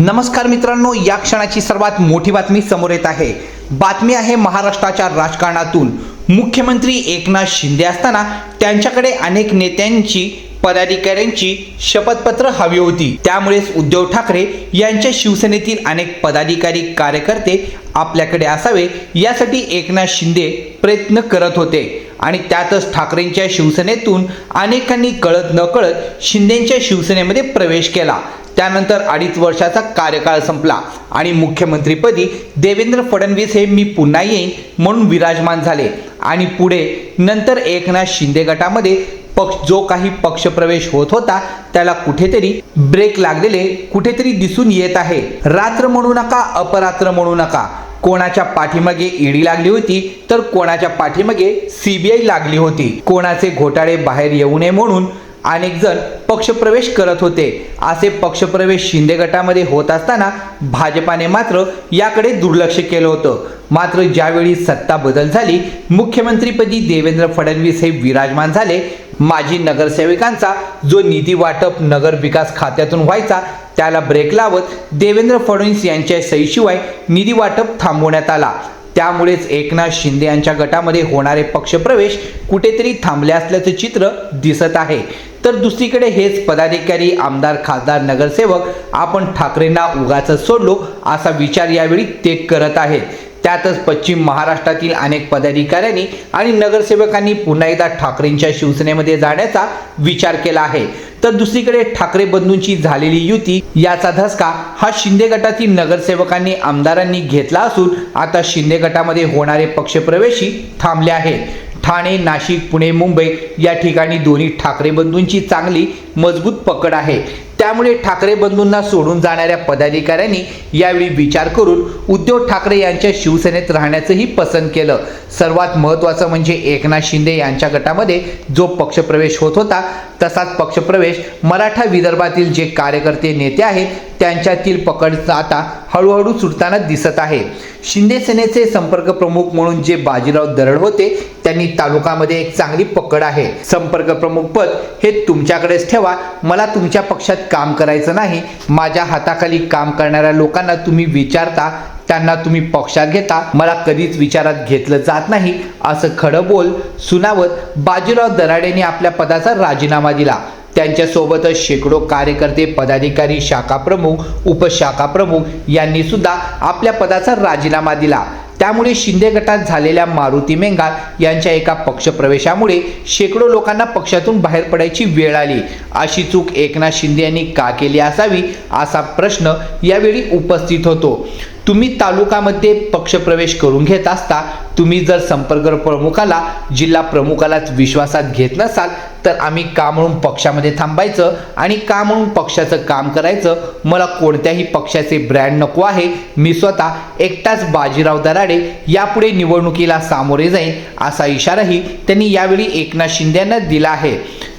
नमस्कार मित्रांनो या क्षणाची सर्वात मोठी बातमी समोर येत आहे. बातमी आहे महाराष्ट्राच्या राजकारणातून. मुख्यमंत्री एकनाथ शिंदे असताना त्यांच्याकडे अनेक नेत्यांची पदाधिकाऱ्यांची शपथपत्र हवी होती. त्यामुळेच उद्धव ठाकरे यांच्या शिवसेनेतील अनेक पदाधिकारी कार्यकर्ते आपल्याकडे असावे यासाठी एकनाथ शिंदे प्रयत्न करत होते. आणि त्यातच ठाकरेंच्या शिवसेनेतून अनेकांनी कळत न कळत शिंदेच्या शिवसेनेमध्ये प्रवेश केला. त्यानंतर अडीच वर्षाचा कार्यकाळ संपला आणि मुख्यमंत्रीपदी देवेंद्र फडणवीस हे मी पुन्हा येईन म्हणून विराजमान झाले. आणि पुढे नंतर एकनाथ शिंदे गटामध्ये पक्ष जो काही पक्षप्रवेश होत होता त्याला कुठेतरी ब्रेक लागलेले कुठेतरी दिसून येत आहे. रात्र म्हणू नका अपरात्र म्हणू नका. कोणाच्या पाठीमागे ईडी लागली होती तर कोणाच्या पाठीमागे सीबीआय लागली होती. कोणाचे घोटाळे बाहेर येऊ नये म्हणून अनेक जण पक्षप्रवेश करत होते. असे पक्षप्रवेश शिंदे गटामध्ये होत असताना भाजपाने मात्र याकडे दुर्लक्ष केलं होतं. मात्र ज्यावेळी सत्ता बदल झाली मुख्यमंत्रीपदी देवेंद्र फडणवीस हे विराजमान झाले माजी नगरसेवकांचा जो निधी वाटप नगर विकास खात्यातून व्हायचा त्याला ब्रेक लावत देवेंद्र फडणवीस यांच्या सहीशिवाय निधी वाटप थांबवण्यात आला. त्यामुळेच एकनाथ शिंदे यांच्या गटामध्ये होणारे पक्षप्रवेश कुठेतरी थांबले असल्याचं चित्र दिसत आहे. तर दुसरीकडे हेच पदाधिकारी आमदार खासदार नगरसेवक आपण ठाकरेंना उगाच सोडलो असा विचार यावेळी ते करत आहेत. त्यातच पश्चिम महाराष्ट्रातील अनेक पदाधिकाऱ्यांनी आणि नगरसेवकांनी पुन्हा एकदा ठाकरेंच्या शिवसेनेमध्ये जाण्याचा विचार केला आहे. तर दुसरीकडे ठाकरे बंधूंची झालेली युती याचा धसका हा शिंदे गटातील नगरसेवकांनी आमदारांनी घेतला असून आता शिंदे गटामध्ये होणारे पक्षप्रवेशी थांबले आहेत. ठाणे नाशिक पुणे मुंबई या ठिकाणी दोन्ही ठाकरे बंधूंची चांगली मजबूत पकड आहे. त्यामुळे ठाकरे बंधूंना सोडून जाणाऱ्या पदाधिकाऱ्यांनी यावेळी विचार करून उद्धव ठाकरे यांच्या शिवसेनेत राहण्याचंही पसंत केलं. सर्वात महत्त्वाचं म्हणजे एकनाथ शिंदे यांच्या गटामध्ये जो पक्षप्रवेश होत होता तसाच पक्षप्रवेश मराठा विदर्भातील जे कार्यकर्ते नेते आहेत त्यांच्यातील पकड आता हळूहळू सुटताना दिसत आहे. शिंदे सेनेचे संपर्क प्रमुख म्हणून जे बाजीराव दरड होते त्यांनी तालुकामध्ये एक चांगली पकड आहे. संपर्क प्रमुख पद हे तुमच्याकडेच ठेवा. मला तुमच्या पक्षात काम करायचं नाही. माझ्या हाताखाली काम करणाऱ्या लोकांना तुम्ही विचारता त्यांना तुम्ही पक्षात घेता. मला कधीच विचारात घेतलं जात नाही. असं खडं बोल सुनावत बाजीराव दराडेने आपल्या पदाचा राजीनामा दिला. त्यांच्यासोबतच शेकडो कार्यकर्ते पदाधिकारी शाखा प्रमुख उपशाखा प्रमुख यांनी सुद्धा आपल्या पदाचा राजीनामा दिला. त्यामुळे शिंदे गटात झालेल्या मारुती मेंगाल यांच्या एका पक्षप्रवेशामुळे शेकडो लोकांना पक्षातून बाहेर पडायची वेळ आली. अशी चूक एकनाथ शिंदे यांनी का केली असावी असा प्रश्न यावेळी उपस्थित होतो. तुम्ही तालुकामध्ये पक्षप्रवेश करून घेत असता तुम्ही जर संपर्क प्रमुखाला जिल्हा प्रमुखालाच विश्वासात घेत नसाल तर आम्ही का म्हणून पक्षामध्ये थांबायचं आणि का म्हणून पक्षाचं काम करायचं? मला कोणत्याही पक्षाचे ब्रँड नको आहे. मी स्वतः एकटाच बाजीराव दराडे यापुढे निवडणुकीला सामोरे जाईन असा इशाराही त्यांनी यावेळी एकनाथ शिंदे यांना दिला आहे.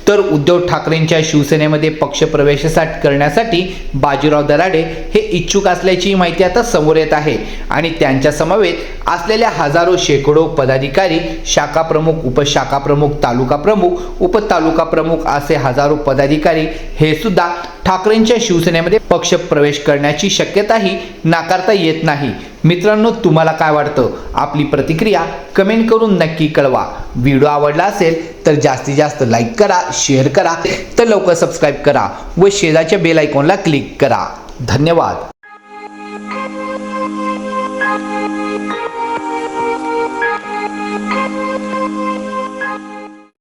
तर उद्धव ठाकरेंच्या शिवसेनेमध्ये पक्षप्रवेशासाठी करण्यासाठी बाजीराव दराडे हे इच्छुक असल्याची माहिती आता समोर येत आहे. आणि त्यांच्या समवेत असलेल्या हजारो शेकडो पदाधिकारी शाखा प्रमुख उपशाखा प्रमुख तालुका प्रमुख उपतालुका प्रमुख असे हजारो पदाधिकारी हे सुद्धा ठाकरेंच्या शिवसेनेमध्ये पक्ष प्रवेश करण्याची शक्यताही नाकारता येत नाही. मित्रांनो तुम्हाला काय वाटतं? आपली प्रतिक्रिया कमेंट करून नक्की कळवा. व्हिडिओ आवडला असेल तर जास्तीत जास्त लाईक करा शेअर करा तर लवकर सबस्क्राईब करा व शेजारच्या बेल आयकॉनला क्लिक करा. धन्यवाद.